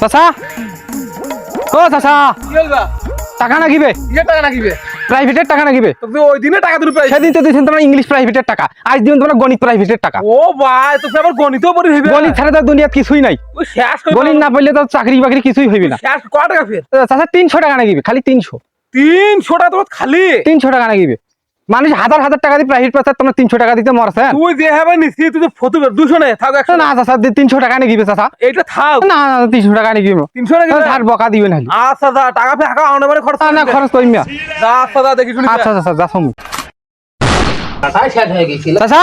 চাচা? ও চাচা। টাকা কিসের টাকা নাকিবে প্রাইভেটের টাকা নাগিবে। তো ওই দিনে টাকা দিলি সেদিন তো দিয়েছেন তোমার ইংলিশ প্রাইভেটের টাকা। আজ দিবেন তোমার গণিত প্রাইভেটের টাকা। ও ভাই তো আবার গণিতও পড়ি হইবে গণিত ছাড়া তো দুনিয়াত কিছুই নাই। গণিত না পড়লে তো চাকরি বাকরি কিছুই হইবে না ক টাকা ফের চাচা তিনশো টাকা নাগিবে খালি তিনশো। তিনশো টাকা তোমার খালি। তিনশো টাকা নাগিবে। মানুষ হাজার হাজার টাকা দিয়ে প্রাইভেট পাচ্ছে তোমার তিনশো টাকা দিতে মরছে। তুই যে হবে নিছি তুই তো ফটো দুশো নে থাক একশো না। চাচা তিনশো টাকা নিয়ে গিবে চাচা এইটা থাক। না না তিনশো টাকা নিয়ে গিবে তিনশো টাকা স্যার বকা দিবেন না আচ্ছা স্যার টাকা ফে হাঁকা আউনে মানে খরচ না খরচ করিম না। যা আচ্ছা যা দেখি শুনি। আচ্ছা স্যার যা সমু টাকাই শেষ হয়ে গেছিল। চাচা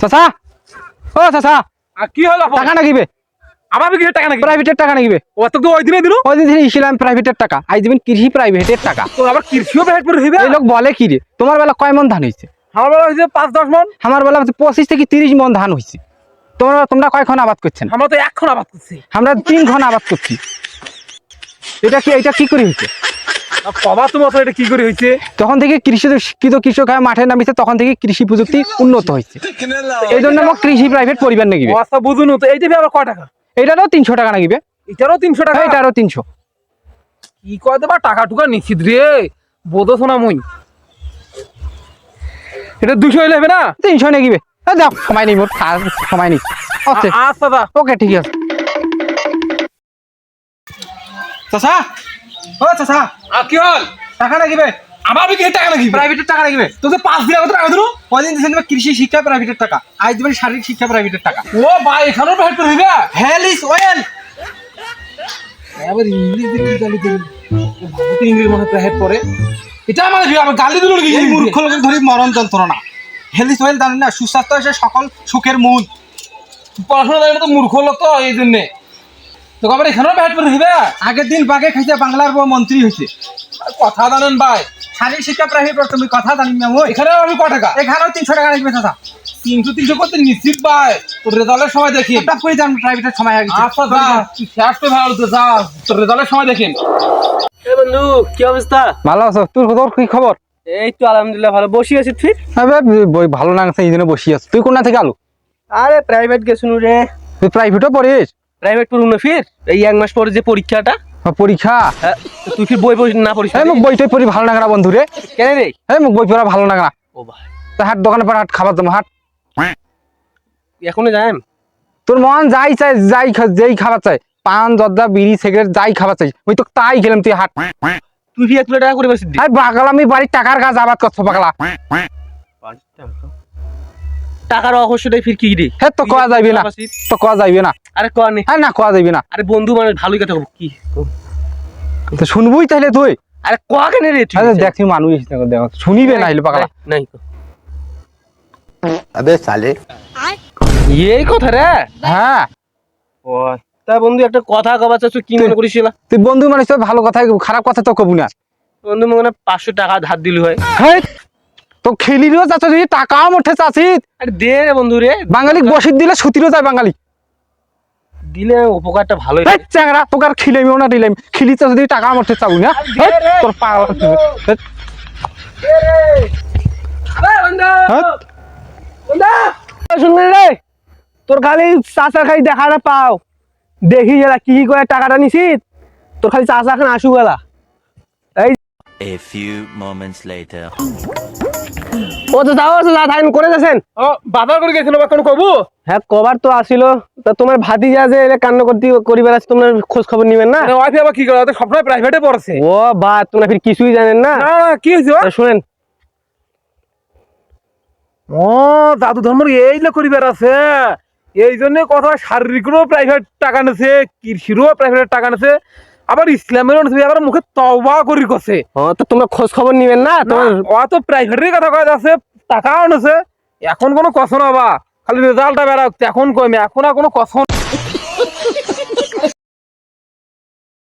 চাচা। ও চাচা। কি হলো টাকা নাকিবে আমার কি টাকা নাকি প্রাইভেটের টাকা নাকিবে ও তো ওই দিনে দিল? ওই দিন ইসলাম প্রাইভেটের টাকা। আজ দিবেন কৃষি প্রাইভেটের টাকা। তো আবার কৃষিও ভেট করে হইবে এই লোক বলে কি রে তোমার বেলা কয় মন ধান হয়েছে আমার বেলা হয়েছে পাঁচ দশ মন। আমার বেলা হচ্ছে পঁচিশ থেকে তিরিশ মন ধান হয়েছে তোমরা তোমরা কয়ক্ষণ আবাদ করছেন? আমরা তো এখন আবাদ করছি। আমরা তিন ঘন আবাদ করছি। এটা কি এটা কি করে আর কবা তোমার তো এটা কি করে হয়েছে? তখন থেকে কৃষি শিক্ষিত কৃষক হয়ে মাঠে নামিছে তখন থেকে কৃষি প্রযুক্তি উন্নত হয়েছে। এই জন্য আমার কৃষি প্রাইভেট পরিবার নাকিবে অবস্থা বুঝুন তো এই দেবে আবার কয় টাকা? এটারও তিনশো টাকা নাকিবে এটারও তিনশো টাকা? এটারও তিনশো। কি কয় দেবা টাকা টুকা নিশ্চিত রে। বোধ শোনা মুই। এটা দুশো হইলে হবে না? তিনশো নাকিবে যাও সময় নেই মোর সময় নেই। আচ্ছা ওকে ঠিক আছে। ও চাচা। আর কি হল? টাকা নাকিবে আমার কি টাকা নাকি প্রাইভেটের টাকা নাকিবে তো যে পাঁচ দিন আগে টাকা দিল কদিন তোমার কৃষি শিক্ষা প্রাইভেটের টাকা। আজ দিবেন শারীরিক শিক্ষা প্রাইভেটের টাকা। ও ভাই এখানেও করে হেল ইজ ওয়েল আবার ইংলিশ দিয়ে গালি দিল ভাবতে ইংলিশ মনে প্রাইভেট পড়ে এটা আমার আমার গালি দিল মূর্খ লোকের ধরি মরণ যন্ত্রণা হেলথ ইজ ওয়েল জানেন না সুস্বাস্থ্য হচ্ছে সকল সুখের মূল। পড়াশোনা জানি তো মূর্খ লোক তো এই জন্যে। তো আবার এখানেও ভেট করে হইবে আগের দিন বাগে খাইতে বাংলার বউ মন্ত্রী হয়েছে কথা জানেন ভাই। শারীরিক শিক্ষা প্রাইভেট তুমি কথা জানি না ওই। এখানে আমি ক টাকা? এখানেও তিনশো টাকা লাগবে চাচা। তিনশো তিনশো করতে নিশ্চিত ভাই। তোর রেজাল্টের সময় দেখি। টপ করে যান প্রাইভেটের সময় আগে। আচ্ছা যা। তুই শেষ তো ভালো তো যা। তোর রেজাল্টের সময় দেখিন এ বন্ধু কি অবস্থা? ভালো আছো? তোর তোর কি খবর? এই তো আলহামদুলিল্লাহ ভালো। বসি আছি তুই? বই ভালো লাগছে এই জন্য বসি আছো। তুই কোনটা থেকে আলু? আরে প্রাইভেট গেছুন রে। তুই প্রাইভেটও পড়িস? প্রাইভেট পড়ুন ফির? এই এক মাস পরে যে পরীক্ষাটা। পরীক্ষা? হ্যাঁ, তুই কি বই বই না পড়িস এই মুখ বইটাই পড়ি ভালো লাগে বন্ধু রে। কেন রে? মুখ বই পড়া ভালো লাগে ও ভাই। তা হাট দোকানে পর হাট খাবার দাম হাট। এখনও যাই তোর মন যাই চাই যাই যেই খাবার চাই। পান জর্দা বিড়ি সিগারেট যাই খাবার চাই। ওই তো তাই খেলাম তুই হাট। তুই ফি এক টাকা করে বসে দি আই বাগালা আমি বাড়ির টাকার কাজ আবাদ করছ পাগলা। টাকার ফির কি রে। হ্যাঁ তো কয়া যাইবে না। তো কয়া যাইবে না। আরে কয়া হ্যাঁ না কয়া যাইবে না। আরে বন্ধু মানে ভালোই কথা কি? তো শুনবই তাহলে তুই। আরে কয়া কেন রে দেখি মানুষ দেখো শুনিবে না হইল পাগলা। নাই আবে সালে। এই কথা রে? হ্যাঁ। ও তা বন্ধু একটা কথা কবা চাচ্ছ কি মনে করিস তুই বন্ধু মানে ভালো কথা খারাপ কথা তো কবু না। বন্ধু মনে পাঁচশো টাকা ধার দিল হয়। তো খেলিরও চাচ্ছ যদি টাকাও মোটে আরে দে রে বন্ধু রে। বাঙালি বসিত দিলে সুতিরও যায় বাঙালি। দিলে উপকারটা ভালোই। হেই, চ্যাংরা তোকে আর খিলামিও না দিলাম। খিলি চাষ যদি টাকা মোটে চাবু না তোর পাগলা শুনলি রে? তোর খালি চাষা খালি দেখাটা পাও। দেখি গেলা কি কি করে টাকাটা নিছিস। তোর খালি চাষা খান আসু গেলা A few moments later. ও তো যাও তো যা ধান করে গেছেন ও বাজার করে গেছিল বা কোনো কবু? হ্যাঁ কবার তো আসিল। তা তোমার ভাতি যা যে এরা কান্ন করতে করিবার আছে তোমার খোঁজ খবর নিবেন না? ওয়াইফ আবার কি করে? ওদের সবসময় প্রাইভেটে পড়ছে। ও বা তোমরা ফির কিছুই জানেন না? না না কি হয়েছে শুনেন। ও দাদু ধর্মর এই যে করিবার আছে? এই জন্য কথা শারীরিকেরও প্রাইভেট টাকা নেছে কৃষিরও প্রাইভেট টাকা নেছে। আবার ইসলামের নেছে আবার মুখে তওবা করি কছে। তো তোমরা খোঁজ খবর নিবেন না? তোমার ও তো প্রাইভেটের কথা কয় আছে টাকাও আনছে। এখন কোনো কথা না বা খালি রেজাল্টটা বেড়া এখন কমে এখন আর কোনো কথা